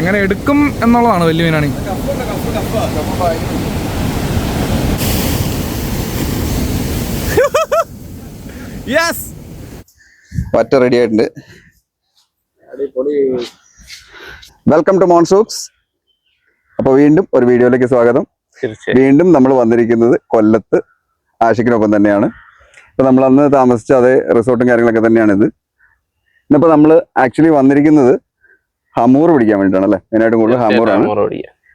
എങ്ങനെ എടുക്കും എന്നുള്ളതാണ് വലിയ മീനാണ്. യെസ് പറ്റ റെഡി ആയിട്ടുണ്ട്. വെൽക്കം ടു മോൺസൂക്സ് അപ്പോൾ വീണ്ടും ഒരു വീഡിയോയിലേക്ക് സ്വാഗതം. വീണ്ടും നമ്മൾ വന്നിരിക്കുന്നത് കൊല്ലത്ത് ആഷിക്കിനൊപ്പം തന്നെയാണ്. ഇപ്പൊ നമ്മൾ അന്ന് താമസിച്ച അതേ റിസോർട്ടും കാര്യങ്ങളൊക്കെ തന്നെയാണ് ഇത് ഇന്നിപ്പോ നമ്മൾ ആക്ച്വലി വന്നിരിക്കുന്നത് ഹമൂർ പിടിക്കാൻ വേണ്ടിയിട്ടാണ് അല്ലേ? മെയിനായിട്ടും കൂടുതൽ ഹമൂറാണ്. ഹമൂർ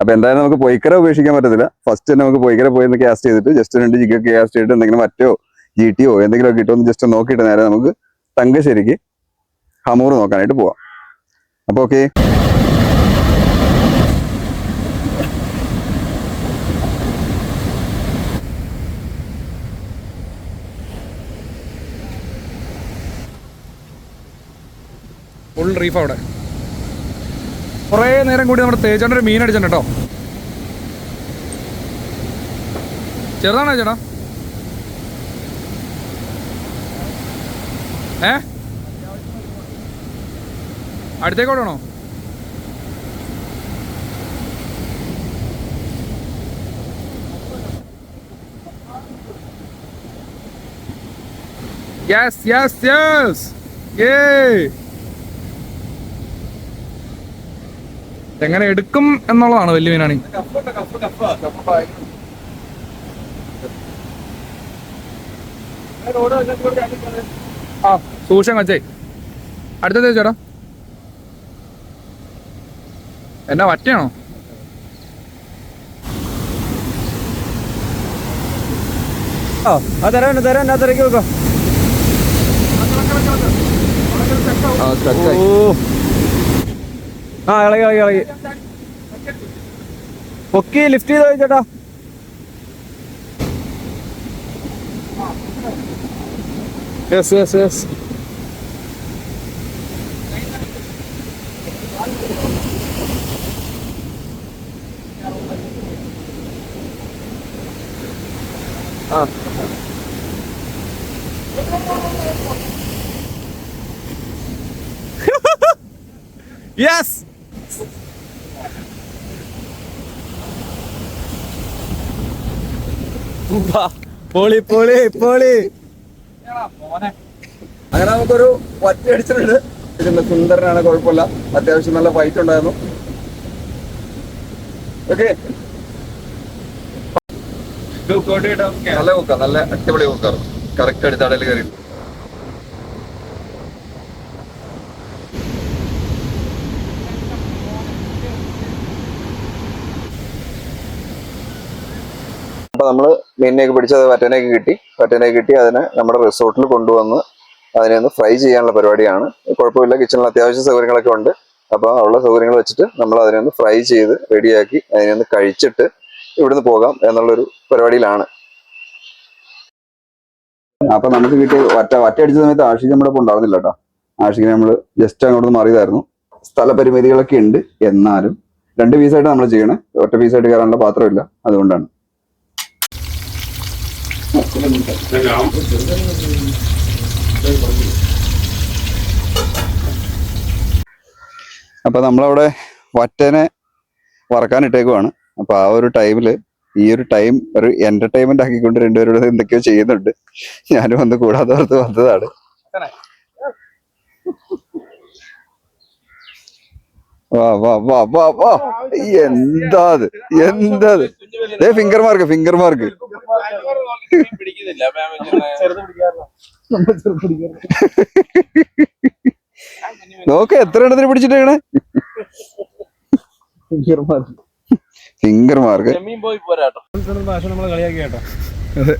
അപ്പൊ എന്തായാലും നമുക്ക് പൊയ്ക്കര ഉപേക്ഷിക്കാൻ പറ്റത്തില്ല. ഫസ്റ്റ് തന്നെ നമുക്ക് പൊയ്ക്കര പോയി ഒന്ന് കാസ്റ്റ് ചെയ്തിട്ട് ജസ്റ്റ് രണ്ട് ജിഗൊക്കെ കാസ്റ്റ് ചെയ്തിട്ട് എന്തെങ്കിലും മറ്റോ ജി ടിയോ എന്തെങ്കിലും ഒക്കെ കിട്ടുമെന്ന് ജസ്റ്റ് നോക്കിയിട്ട് നേരെ നമുക്ക് തങ്കശ്ശേരിക്ക് ഹമൂർ നോക്കാനായിട്ട് പോവാം. അപ്പൊ ഓക്കെ ഫുൾ റീഫ് അവിടെ. കുറേ നേരം കൂടി നമ്മുടെ തേച്ചേട്ടൻ ഒരു മീൻ അടിച്ചിട്ടുണ്ട് കേട്ടോ. ചെറുതാണോ ചേട്ടാ? ഏ? അടുത്തേക്കോട്ടാണോ? യെസ് യെസ് യെസ് ഏ എങ്ങനെ എടുക്കും എന്നുള്ളതാണ് വലിയ മീനാണി ആ സൂക്ഷം കച്ചേ അടുത്തത് ചേട്ടാ. എന്നാ വറ്റയാണോ? ആ തരാൻ തരാൻ അതിനകത്ത് ഇറക്കി വെക്കാം. ഓ. ആ ഇളകി ഇളകി ഇളകി. പൊക്കി ലിഫ്റ്റ് ചെയ്തോ ചേട്ടാ? യെസ് യെസ് യെസ് യെസ് പൊളി പൊളി പൊളി. അങ്ങനെ നമുക്കൊരു വറ്റി അടിച്ചിട്ടുണ്ട്. ഇതിന്റെ സുന്ദരനാണ് കുഴപ്പമില്ല. അത്യാവശ്യം നല്ല ഫൈറ്റ് ഉണ്ടായിരുന്നു. ഓക്കെ നല്ല കുക്ക നല്ല അടിപൊളി കൊക്കാറ് കറക്റ്റ് അടിത്താടയിൽ തടയിൽ കയറി. അപ്പൊ നമ്മൾ മീനിനെയൊക്കെ പിടിച്ചത് വറ്റനെയൊക്കെ കിട്ടി. വറ്റനെയൊക്കെ കിട്ടി അതിനെ നമ്മുടെ റിസോർട്ടിൽ കൊണ്ടുവന്ന് അതിനെ ഒന്ന് ഫ്രൈ ചെയ്യാനുള്ള പരിപാടിയാണ്. കുഴപ്പമില്ല കിച്ചണിൽ അത്യാവശ്യ സൗകര്യങ്ങളൊക്കെ ഉണ്ട്. അപ്പോൾ ഉള്ള സൗകര്യങ്ങൾ വെച്ചിട്ട് നമ്മൾ അതിനെ ഒന്ന് ഫ്രൈ ചെയ്ത് റെഡിയാക്കി അതിനെ ഒന്ന് കഴിച്ചിട്ട് ഇവിടുന്ന് പോകാം എന്നുള്ളൊരു പരിപാടിയിലാണ്. അപ്പൊ നമുക്ക് കിട്ടിയ വറ്റ വറ്റ അടിച്ച സമയത്ത് ആഷിക നമ്മുടെ ഒപ്പം ഉണ്ടാവുന്നില്ല കേട്ടോ. ആഷിക്കിനെ നമ്മൾ ജസ്റ്റ് അങ്ങോട്ട് മാറിയതായിരുന്നു. സ്ഥലപരിമിതികളൊക്കെ ഉണ്ട് എന്നാലും രണ്ട് പീസായിട്ട് നമ്മൾ ചെയ്യണേ. ഒറ്റ പീസായിട്ട് കയറാനുള്ള പാത്രമില്ല അതുകൊണ്ടാണ്. അപ്പൊ നമ്മളവിടെ വറ്റനെ വറക്കാനിട്ടേക്കുവാണ്. അപ്പൊ ആ ഒരു ടൈമിൽ ഈ ഒരു ടൈം ഒരു എന്റർടൈൻമെന്റ് ആക്കിക്കൊണ്ട് രണ്ടുപേരോട് എന്തൊക്കെയോ ചെയ്യുന്നുണ്ട്. ഞാനും വന്ന് കൂടാതെ വന്നതാണ്. വാ വാ വാ വാ വാ. എന്താ അത് എന്താ അത് ഏ ഫിംഗർ മാർക്ക് ഫിംഗർ മാർക്ക് നോക്ക് എത്ര എണ്ണത്തിന് പിടിച്ചിട്ടേക്കണേ? ഫിംഗർ മാർക്ക് ഭാഷ നമ്മളെ കളിയാക്കി കേട്ടോ അതെ.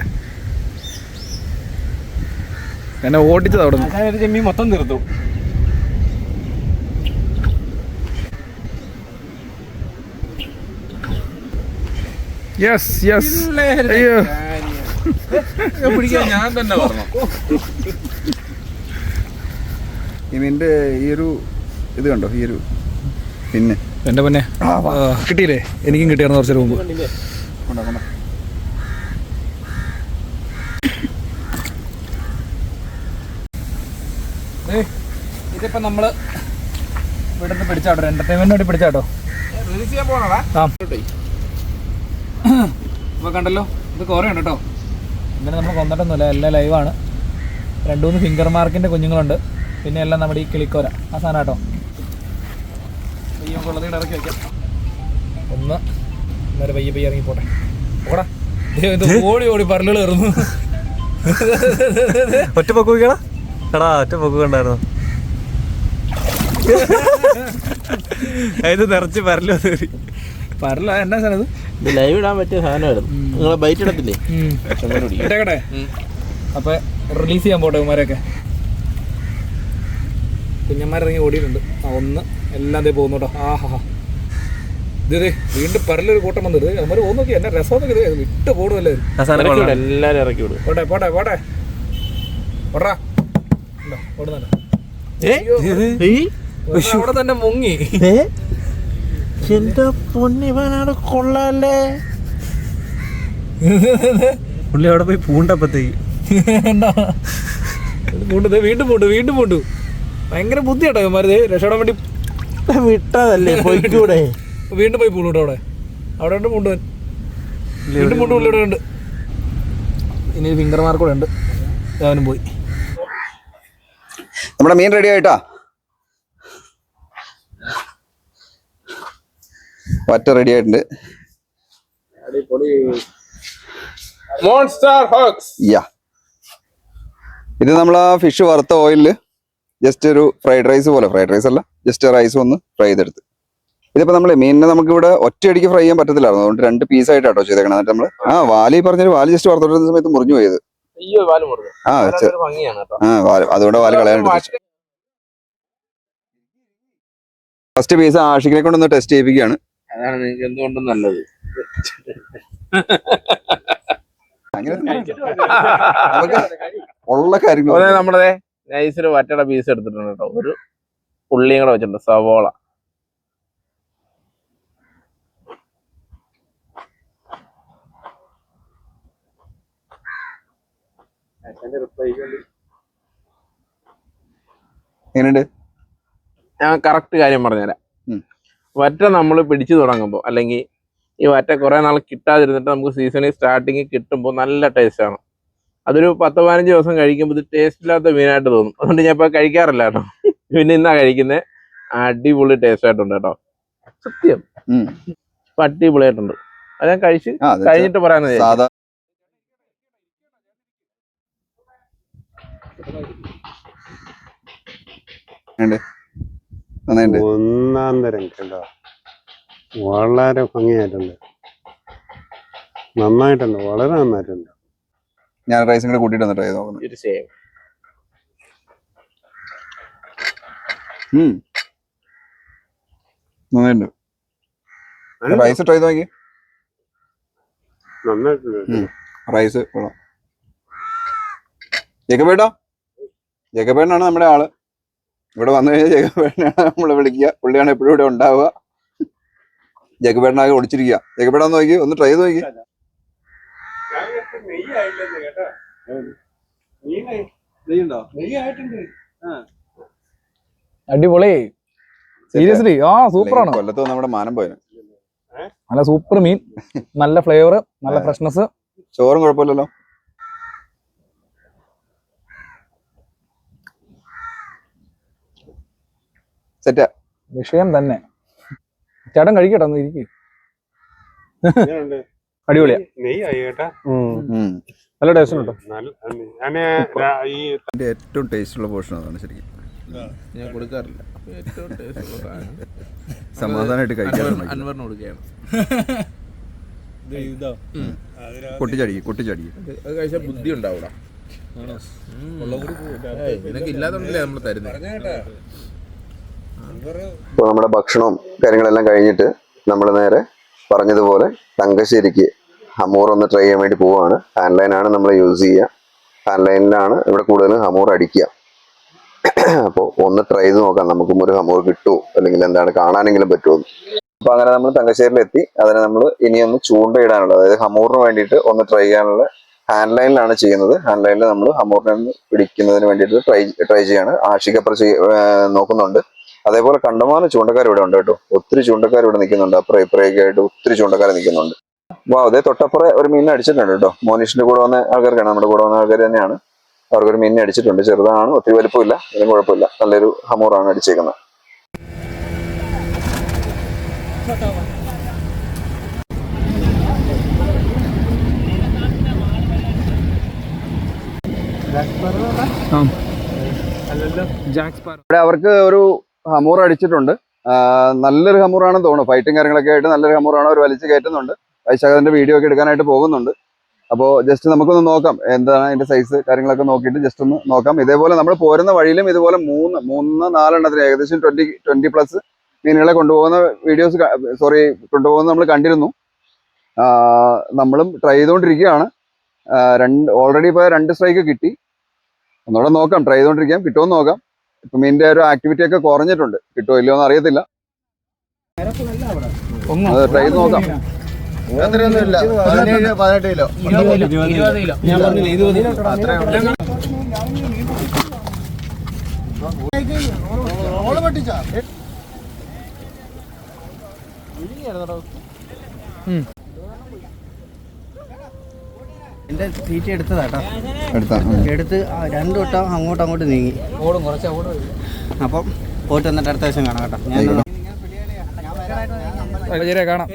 എന്നെ ഓടിച്ചത് അവിടെ ചെമ്മീൻ മൊത്തം തീർത്തു. യെസ് യെസ് അയ്യോ. പിടിക്കാൻ ഞാൻ തന്നെ പറഞ്ഞു. ഇതിന്റെ ഈ ഒരു ഇത് കണ്ടോ? ഈ ഒരു പിന്നെ. എന്റെ പിന്നെ. കിട്ടിയില്ലേ? എനിക്കും കിട്ടിയായിരുന്നു കുറച്ചു മുമ്പ്. കൊണ്ടോ, കൊണ്ടോ. ഇതിപ്പോ നമ്മൾ ഇവിടുന്ന് പിടിച്ചാട്ടോ എന്റർടൈൻമെന്റ് വേണ്ടി പിടിച്ചാട്ടോ ആ. അപ്പോൾ കണ്ടല്ലോ ഇത് കുറേയുണ്ട് കേട്ടോ. ഇങ്ങനെ നമ്മൾ കൊന്നിട്ടൊന്നുമില്ല എല്ലാം ലൈവാണ്. രണ്ട് മൂന്ന് ഫിംഗർ മാർക്കിന്റെ കുഞ്ഞുങ്ങളുണ്ട്. പിന്നെ എല്ലാം നമ്മുടെ ഈ കിളിക്കോര. ആ സാധനം കേട്ടോ. നമുക്ക് ഇറക്കി വയ്ക്കാം ഒന്ന്. ഇന്നലെ പയ്യെ പയ്യെ ഇറങ്ങി പോട്ടെ. ഓടാ ഇത് ഓടി ഓടി പരലുകൾ കയറുന്നു. ഒറ്റ പൊക്ക് നോക്കിയാടാ എടാ ഒറ്റ പൊക്ക് കണ്ടായിരുന്നു? ഇത് നിറച്ച് പരലോ പരല എന്നാ സാധനം ഇത്? ലൈവ് ഇടാൻ പറ്റിയ സാധനമായിരുന്നു. നിങ്ങളെ ബൈറ്റ് ഇടത്തില്ലേ? ഇട്ടേക്കട്ടെ. അപ്പൊ റിലീസ് ചെയ്യാൻ പോട്ടെ ഇവന്മാരെയൊക്കെ. കുഞ്ഞന്മാരിറങ്ങി ഓടിയിട്ടുണ്ട്. ആ ഒന്ന് എല്ലാം ദേ പോകുന്നു കേട്ടോ. ആ ഹാ ഇതേ ദേ വീണ്ടും പരലൊരു കൂട്ടം വന്നത് അവന്മാർ പോകുന്നു നോക്കി എന്നെ രസം ഇത് വിട്ട് പോടുമല്ലേ എല്ലാരും ഇറക്കി വിടും. പോട്ടെ പോട്ടെ പോട്ടെ. ഓടാ. ഉണ്ടോ, അവിടെ തന്നെ മുങ്ങി. എന്റെ പൊന്നിവനാണ് കൊള്ളാല്ലേ? പുള്ളി അവിടെ പോയി പൂണ്ടപ്പത്തേക്ക്. കണ്ടോ? ഇത് ദേ വീണ്ടും പൂണ്ടു വീണ്ടും പൂണ്ടു. ഭയങ്കര ബുദ്ധിയാട്ടോ മരുതേ രക്ഷപ്പെടാൻ വേണ്ടി വിട്ടതല്ലേ പോയിക്കൂടെ? വീണ്ടും പോയി പൂണ്ടു അവിടെ. അവിടെ ഉണ്ട് പൂണ്ടുവൻ വീണ്ടും പൂണ്ടു പുള്ളി ഇവിടെ ഉണ്ട്. ഇനി ഫിംഗർമാർക്കൂടെ മാർക്ക് കൂടെ ഉണ്ട്. അവനും പോയി. നമ്മുടെ മീൻ റെഡി ആയിട്ടാ? വറ്റ റെഡി ആയിട്ടുണ്ട്. യാ ഇത് നമ്മൾ ആ ഫിഷ് വറുത്ത ഓയിലിൽ ജസ്റ്റ് ഒരു ഫ്രൈഡ് റൈസ് പോലെ ഫ്രൈഡ് റൈസ് അല്ല ജസ്റ്റ് റൈസ് ഒന്ന് ഫ്രൈ ചെയ്തെടുത്ത്. ഇതിപ്പോ നമ്മൾ മീനിനെ നമുക്ക് ഇവിടെ ഒറ്റയടിക്ക് ഫ്രൈ ചെയ്യാൻ പറ്റത്തില്ലായിരുന്നു. അതുകൊണ്ട് രണ്ട് പീസ് ആയിട്ട് ആയിട്ടാട്ടോ ചെയ്തേക്കണം. എന്നിട്ട് നമ്മൾ ആ വാലി പറഞ്ഞൊരു വാലി ജസ്റ്റ് വറുത്തോണ്ടിരുന്ന സമയത്ത് മുറിഞ്ഞു പോയത്. ആ ആ അതുകൊണ്ട് വാൽ കളയാൻ ഫസ്റ്റ് പീസ് ആഷിക്കിനെ കൊണ്ടൊന്ന് ടെസ്റ്റ് ചെയ്യിപ്പിക്കുകയാണ്. അതാണ് നിങ്ങൾക്ക് എന്തുകൊണ്ടും നല്ലത്. അങ്ങനെ ഉള്ള കാര്യങ്ങൾ നമ്മളെ നമ്മുടെ നൈസിൽ വറ്റട പീസ് എടുത്തിട്ടുണ്ട് കേട്ടോ. ഒരു ഉള്ളിയും കൂടെ വെച്ചിട്ടുണ്ട് സവോള. എങ്ങനെയുണ്ട്? ഞാൻ കറക്റ്റ് കാര്യം പറഞ്ഞുതരാം. വറ്റ നമ്മൾ പിടിച്ചു തുടങ്ങുമ്പോൾ അല്ലെങ്കിൽ ഈ വറ്റ കുറേ നാൾ കിട്ടാതിരുന്നിട്ട് നമുക്ക് സീസണിൽ സ്റ്റാർട്ടിങ് കിട്ടുമ്പോൾ നല്ല ടേസ്റ്റാണ് ആണ്. അതൊരു പത്ത് പതിനഞ്ച് ദിവസം കഴിക്കുമ്പോൾ ഇത് ടേസ്റ്റ് ഇല്ലാത്ത മീനായിട്ട് തോന്നും. അതുകൊണ്ട് ഞാൻ ഇപ്പൊ കഴിക്കാറില്ല കേട്ടോ. പിന്നെ ഇന്നാ കഴിക്കുന്നത് അടിപൊളി ടേസ്റ്റ് ആയിട്ടുണ്ട് കേട്ടോ. സത്യം. ഇപ്പം അടിപൊളിയായിട്ടുണ്ട്. അത് ഞാൻ കഴിച്ച് കഴിഞ്ഞിട്ട് പറയാന്ന് സാധാ ഉണ്ട്. നന്നായിട്ടുണ്ട്. ഒന്നാം തരം കേട്ടോ. വളരെ ഭംഗിയായിട്ടുണ്ട്. നന്നായിട്ടുണ്ട്. വളരെ നന്നായിട്ടുണ്ട്. ഞാൻ റൈസും കൂടെ കൂട്ടിയിട്ട് വന്നിട്ട് നോക്കുന്നത് ഒരു സേവ് ഉം. നന്നായിട്ടുണ്ട്. റൈസ് ട്രൈ ചെയ്ത് നോക്കി. നന്നായിട്ടുണ്ട് റൈസ് കൊള്ളാം. ജേക്കബേട്ടോ? ജേക്കബേട്ടനാണ് നമ്മുടെ ആൾ. ഇവിടെ വന്നു കഴിഞ്ഞാൽ ജേക്കബേട്ടനാണ് നമ്മൾ വിളിക്കുക. പുള്ളിയാണ് എപ്പോഴും ഇവിടെ ഉണ്ടാവുക. ജഗപേടനാകെ ഒടിച്ചിരിക്കുക ജേക്കബേട്ടൻ നോക്കി ഒന്ന് ട്രൈ ചെയ്ത് നോക്കി. അടിപൊളി. സീരിയസ്ലി ആ സൂപ്പറാണ് കൊല്ലത്ത് നമ്മുടെ മാനം പോയത് നല്ല സൂപ്പർ മീൻ നല്ല ഫ്ലേവർ നല്ല ഫ്രഷ്നെസ് ചോറും കുഴപ്പമില്ലല്ലോ. സെറ്റാ വിഷയം തന്നെ. ചേട്ടൻ കഴിക്കട്ടെ ഒന്ന് ഇരിക്കും. അടിപൊളിയാ. നല്ല ടേസ്റ്റ് ഏറ്റവും ടേസ്റ്റുള്ള പോർഷൻ അതാണ് ശരിക്കും. ഞാൻ കൊടുക്കാറില്ല. ഏറ്റവും taste ഉള്ള സാധനം. സമാധാനമായിട്ട് കഴിക്കാൻ അൻവർ- അൻവറിന് കൊടുക്കുകയാണ്. കൊട്ടിച്ചടിക്കും കൊട്ടിച്ചടിക്കും. അത് കഴിച്ചാൽ ബുദ്ധി ഉണ്ടാവൂടാ. നിനക്ക് ഇല്ലാത്തോണ്ടല്ലേ നമ്മൾ തരുന്നത് ഇപ്പോൾ നമ്മുടെ ഭക്ഷണവും കാര്യങ്ങളെല്ലാം കഴിഞ്ഞിട്ട് നമ്മൾ നേരെ പറഞ്ഞതുപോലെ തങ്കശ്ശേരിക്ക് ഹമൂർ ഒന്ന് ട്രൈ ചെയ്യാൻ വേണ്ടി പോവുകയാണ് ഹാൻഡ് ലൈനാണ് നമ്മൾ യൂസ് ചെയ്യുക ഹാൻഡ് ലൈനിലാണ് ഇവിടെ കൂടുതലും ഹമൂർ അടിക്കുക. അപ്പോൾ ഒന്ന് ട്രൈ ചെയ്ത് നോക്കാം. നമുക്കും ഒരു ഹമൂർ കിട്ടുമോ അല്ലെങ്കിൽ എന്താണ് കാണാനെങ്കിലും പറ്റുമോ അപ്പോൾ അങ്ങനെ നമ്മൾ തങ്കശ്ശേരിയിലെത്തി അതിനെ നമ്മൾ ഇനിയൊന്ന് ചൂണ്ടയിടാനുള്ളത്. അതായത് ഹമൂറിന് വേണ്ടിയിട്ട് ഒന്ന് ട്രൈ ചെയ്യാനുള്ള ഹാൻഡ് ലൈനിലാണ് ചെയ്യുന്നത്. ഹാൻഡ് ലൈനിൽ നമ്മൾ ഹമൂറിനെ പിടിക്കുന്നതിന് വേണ്ടിയിട്ട് ട്രൈ ട്രൈ ചെയ്യാണ്. ആഷികപ്പുറം ചെയ്യ നോക്കുന്നുണ്ട്. അതേപോലെ കണ്ടമാനം ചൂണ്ടക്കാർ ഇവിടെ ഉണ്ട് കേട്ടോ. ഒത്തിരി ചൂണ്ടക്കാർ ഇവിടെ നിൽക്കുന്നുണ്ട്. അപ്പുറം ഇപ്പുറയൊക്കെ ആയിട്ട് ഒത്തിരി ചൂണ്ടക്കാർ നിൽക്കുന്നുണ്ട്. അപ്പോൾ അതേ തൊട്ടപ്പുറം ഒരു മീൻ അടിച്ചിട്ടുണ്ട് കേട്ടോ. മോനീഷിന്റെ കൂടെ വന്ന ആൾക്കാർക്കാണ് നമ്മുടെ കൂടെ വന്ന ആൾക്കാർ തന്നെയാണ്. അവർക്കൊരു മീൻ അടിച്ചിട്ടുണ്ട്. ചെറുതാണ് ഒത്തിരി വലുപ്പമില്ല ഇതിനും കുഴപ്പമില്ല. നല്ലൊരു ഹമോറാണ് അടിച്ചേക്കുന്നത്. ഇവിടെ അവർക്ക് ഒരു ഹമൂർ അടിച്ചിട്ടുണ്ട്. നല്ലൊരു ഹമൂറാണെന്ന് തോന്നുന്നു. ഫൈറ്റും കാര്യങ്ങളൊക്കെ ആയിട്ട് നല്ലൊരു ഹമൂറാണ് അവർ വലിച്ചു കയറ്റുന്നുണ്ട്. വൈശാഖത്തിന്റെ വീഡിയോ ഒക്കെ എടുക്കാനായിട്ട് പോകുന്നുണ്ട്. അപ്പോൾ ജസ്റ്റ് നമുക്കൊന്ന് നോക്കാം. എന്താണ് അതിന്റെ സൈസ് കാര്യങ്ങളൊക്കെ നോക്കിയിട്ട് ജസ്റ്റ് ഒന്ന് നോക്കാം. ഇതേപോലെ നമ്മൾ പോരുന്ന വഴിയിലും ഇതുപോലെ മൂന്ന് മൂന്ന് നാലെണ്ണത്തിന് ഏകദേശം ട്വന്റി ട്വന്റി പ്ലസ് മീനുകളെ കൊണ്ടുപോകുന്ന വീഡിയോസ് സോറി കൊണ്ടുപോകുന്ന നമ്മൾ കണ്ടിരുന്നു. നമ്മളും ട്രൈ ചെയ്തുകൊണ്ടിരിക്കുകയാണ് രണ്ട് ഓൾറെഡി ഇപ്പോൾ രണ്ട് സ്ട്രൈക്ക് കിട്ടി. ഒന്നുകൂടെ നോക്കാം. ട്രൈ ചെയ്തുകൊണ്ടിരിക്കാം കിട്ടുമെന്ന് നോക്കാം. ഇപ്പൊ മീനിന്റെ ഒരു ആക്ടിവിറ്റി ഒക്കെ കുറഞ്ഞിട്ടുണ്ട്. കിട്ടുമോ ഇല്ലയോ എന്ന് അറിയത്തില്ല അത് ട്രൈ നോക്കാം. കിലോ. ഞാൻ പറഞ്ഞില്ല ഇരുപത് കിലോ. എന്റെ തീറ്റ എടുത്തതാട്ടോ എടുത്താ എടുത്ത് രണ്ടു വട്ടം അങ്ങോട്ടും അങ്ങോട്ട് നീങ്ങി. ഓടും കുറച്ച് ഓടും അപ്പം പോയിട്ട് വന്നിട്ട് അടുത്ത ദിവസം കാണാം കേട്ടോ. ഞാൻ കാണാം.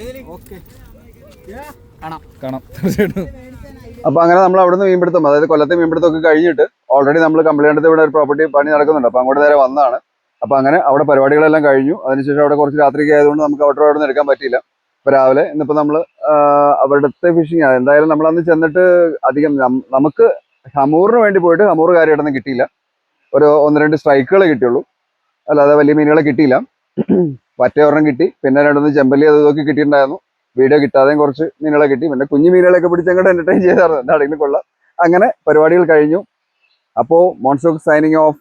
കാണാം. കാണാം. തീർച്ചയായിട്ടും അപ്പൊ അങ്ങനെ നമ്മൾ അവിടുന്ന് മീൻപിടുത്തം അതായത് കൊല്ലത്തെ മീൻപിടുത്തം ഒക്കെ കഴിഞ്ഞിട്ട് ഓൾറെഡി നമ്മൾ കംപ്ലൈന്റ് ഇവിടെ ഒരു പ്രോപ്പർട്ടി പണി നടക്കുന്നുണ്ട്. അപ്പൊ അങ്ങോട്ട് നേരെ വന്നതാണ്. അപ്പൊ അങ്ങനെ അവിടെ പരിപാടികളെല്ലാം കഴിഞ്ഞു. അതിനുശേഷം അവിടെ കുറച്ച് രാത്രിക്ക് ആയതുകൊണ്ട് നമുക്ക് അവിടെ അവിടെ നിന്ന് എടുക്കാൻ പറ്റിയില്ല. ഇപ്പൊ രാവിലെ ഇന്നിപ്പോ നമ്മൾ അവിടുത്തെ ഫിഷിങ് എന്തായാലും നമ്മൾ അന്ന് ചെന്നിട്ട് അധികം നമുക്ക് ഹമൂറിന് വേണ്ടി പോയിട്ട് ഹമൂർ കാര്യമായിട്ടൊന്നും കിട്ടിയില്ല. ഒരു ഒന്ന് രണ്ട് സ്ട്രൈക്കുകളെ കിട്ടിയുള്ളൂ. അല്ലാതെ വലിയ മീനുകളെ കിട്ടിയില്ല. ഒരെണ്ണം കിട്ടി. പിന്നെ രണ്ടൊന്ന് ചെമ്പല്ലി അത് ഇതൊക്കെ കിട്ടിയിട്ടുണ്ടായിരുന്നു. വീഡിയോ കിട്ടാതെയും കുറച്ച് മീനുകളെ കിട്ടി. പിന്നെ കുഞ്ഞു മീനുകളെയൊക്കെ പിടിച്ച് അങ്ങോട്ട് എന്റർടൈൻ ചെയ്തായിരുന്നു. എന്താണെങ്കിലും കൊള്ളാം. അങ്ങനെ പരിപാടികൾ കഴിഞ്ഞു. അപ്പോൾ മോൺസോക്ക് സൈനിങ് ഓഫ്